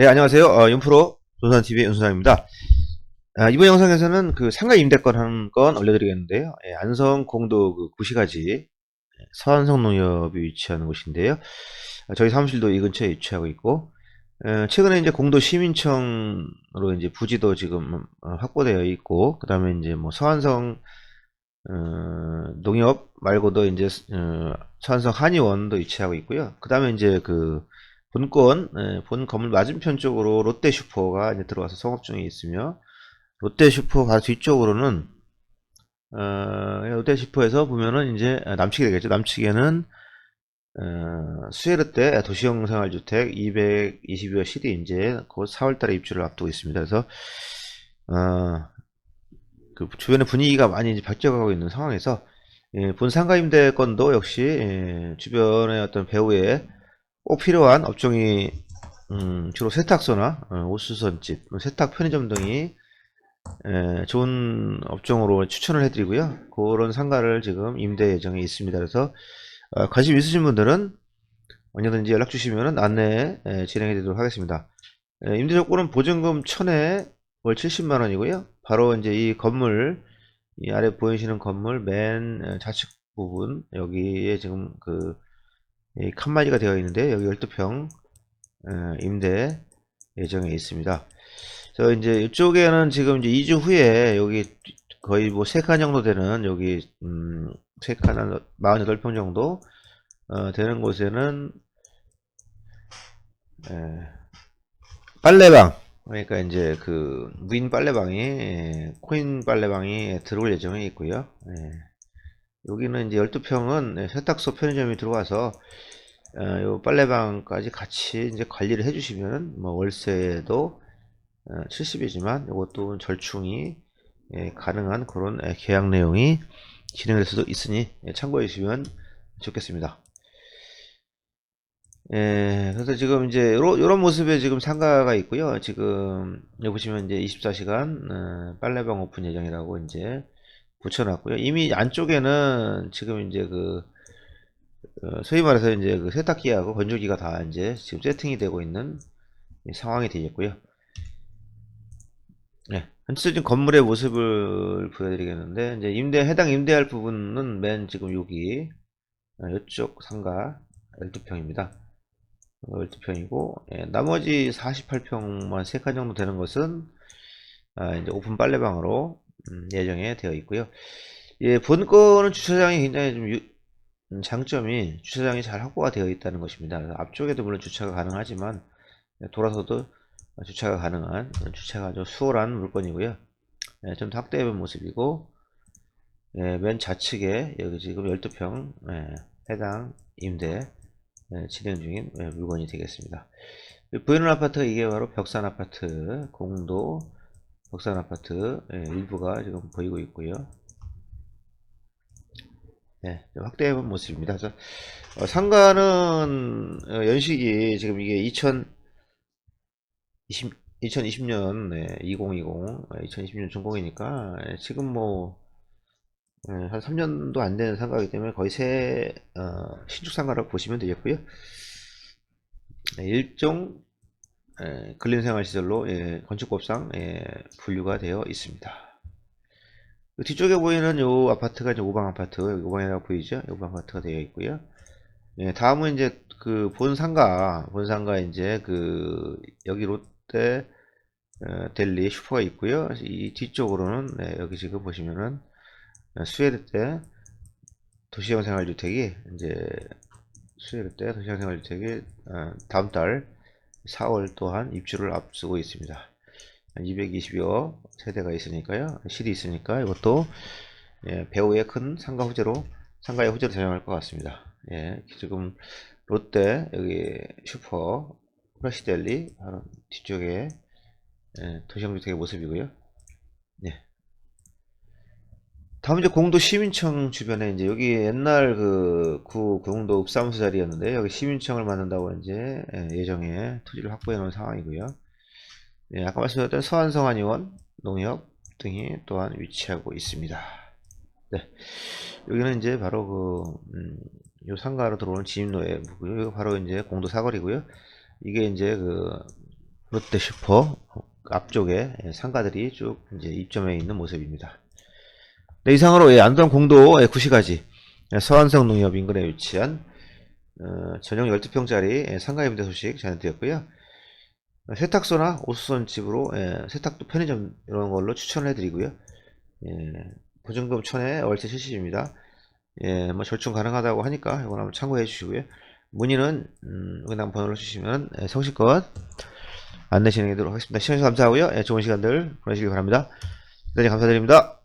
네, 안녕하세요. 어, 윤프로 조선TV의 윤수장입니다. 아, 이번 영상에서는 그 상가 임대권 한 건 올려드리겠는데요. 예, 안성 공도 그 구시가지 예, 서안성 농협이 위치하는 곳인데요. 아, 저희 사무실도 이 근처에 위치하고 있고, 에, 최근에 이제 공도 시민청으로 이제 부지도 지금 어, 확보되어 있고, 그 다음에 이제 뭐 서안성 어, 농협 말고도 이제 어, 서안성 한의원도 위치하고 있고요. 그 다음에 이제 그 본권, 예, 본 건물 맞은편 쪽으로 롯데 슈퍼가 이제 들어와서 성업 중에 있으며, 롯데 슈퍼 바로 뒤쪽으로는, 어, 롯데 슈퍼에서 보면은 이제 아, 남측이 되겠죠. 남측에는, 어, 수에르때 도시형 생활주택 222호 실이 이제 곧 4월달에 입주를 앞두고 있습니다. 그래서, 어, 그 주변의 분위기가 많이 이제 바뀌어가고 있는 상황에서, 예, 본 상가 임대권도 역시, 예, 주변의 어떤 배우의 꼭 필요한 업종이 음, 주로 세탁소나 어, 옷수선집, 뭐 세탁 편의점 등이 에, 좋은 업종으로 추천을 해드리고요. 그런 상가를 지금 임대 예정에 있습니다. 그래서 어, 관심 있으신 분들은 언제든지 연락 주시면 안내 에, 진행해 드리도록 하겠습니다. 에, 임대 조건은 보증금 1000에 월 70만 원이고요. 바로 이제 이 건물 이 아래 보이시는 건물 맨 에, 좌측 부분 여기에 지금 그 이 칸막이가 되어 있는데 여기 12평 어, 임대 예정에 있습니다. 저 이제 이쪽에는 지금 이제 2주 후에 여기 거의 뭐 3칸 정도 되는 여기 음 3칸 한 48평 정도 어, 되는 곳에는 에, 빨래방 그러니까 이제 그 무인 빨래방이 에, 코인 빨래방이 들어올 예정에 있고요. 예. 여기는 이제 12평은 세탁소 편의점이 들어와서 어, 요 빨래방까지 같이 이제 관리를 해주시면 뭐 월세도 어, 70이지만 이것도 절충이 예, 가능한 그런 예, 계약 내용이 진행될 수도 있으니 예, 참고해 주시면 좋겠습니다. 예, 그래서 지금 이제 요런 모습의 지금 상가가 있고요. 지금 여기 보시면 이제 24시간 어, 빨래방 오픈 예정이라고 이제 붙여놨고요. 이미 안쪽에는 지금 이제 그 어, 소위 말해서 이제 그 세탁기하고 건조기가 다 이제 지금 세팅이 되고 있는 이 상황이 되겠고요. 네, 전체적인 건물의 모습을 보여드리겠는데 이제 임대 해당 임대할 부분은 맨 지금 여기 어, 이쪽 상가 12평입니다. 12평이고 예, 나머지 48평만 3칸 정도 되는 것은 아, 이제 오픈 빨래방으로 음, 예정에 되어 있고요. 예, 본건은 주차장이 굉장히 좀 유- 음, 장점이 주차장이 잘 확보가 되어 있다는 것입니다. 앞쪽에도 물론 주차가 가능하지만 예, 돌아서도 주차가 가능한 주차가 아주 수월한 물건이고요. 예, 좀 확대해 본 모습이고 예, 맨 좌측에 여기 지금 12평 예, 해당 임대 예, 진행 중인 예, 물건이 되겠습니다. 보이는 아파트가 이게 바로 벽산 아파트 공도 벽산 아파트 예, 일부가 지금 보이고 있고요. 네, 좀 확대해 본 모습입니다. 그래서 어, 상가는 어, 연식이 지금 이게 2020, 2020년 2020 2020년 준공이니까 예, 지금 뭐 예, 한 3년도 안 되는 상가이기 때문에 거의 새 어, 신축 상가라고 보시면 되겠고요. 네, 일종 예, 근린 생활 시설로 예, 건축법상 예, 분류가 되어 있습니다. 그 뒤쪽에 보이는 요 아파트가 이제 5방 아파트, 여기 5방이라고 보이죠? 5방 아파트가 되어 있고요. 예, 다음은 이제 그 본상가, 본상가 이제 그 여기 롯데 어, 델리 슈퍼가 있고요. 이 뒤쪽으로는 네, 여기 지금 보시면은 스웨르때 도시형 생활주택이 이제 스웨르때 도시형 생활주택이 어, 다음 달 4월 또한 입주를 앞두고 있습니다. 220여 세대가 있으니까요. 실이 있으니까 이것도 예, 배우의 큰 상가 후제로 상가의 후제로 전용할 것 같습니다. 예, 지금 롯데 여기 슈퍼 프레시델리 뒤쪽에 예, 도시형주택의 모습이고요. 예. 다음 이제 공도 시민청 주변에 이제 여기 옛날 그 구 공도 읍사무소 자리였는데 여기 시민청을 만든다고 이제 예, 예정에 토지를 확보해 놓은 상황이고요. 예, 아까 말씀드렸던 서안성 한의원, 농협 등이 또한 위치하고 있습니다. 네. 여기는 이제 바로 그, 음, 요 상가로 들어오는 진입로고요. 이거 바로 이제 공도 사거리고요. 이게 이제 그, 롯데 슈퍼 앞쪽에 예, 상가들이 쭉 이제 입점해 있는 모습입니다. 네, 이상으로 예, 안동 공도 예, 구시가지 예, 서안성 농협 인근에 위치한 어, 전용 12평짜리 예, 상가 임대 소식 전해드렸고요. 어, 세탁소나 오수선 집으로 예, 세탁도 편의점 이런 걸로 추천을 해드리고요. 예, 보증금 1000에 월세 70입니다. 예, 뭐 절충 가능하다고 하니까 이건 한번 참고해 주시고요. 문의는 음, 은행 번호를 주시면 예, 성실껏 안내 진행하도록 하겠습니다. 시청해주셔서 감사하고요. 예, 좋은 시간들 보내시기 바랍니다. 대단히 감사드립니다.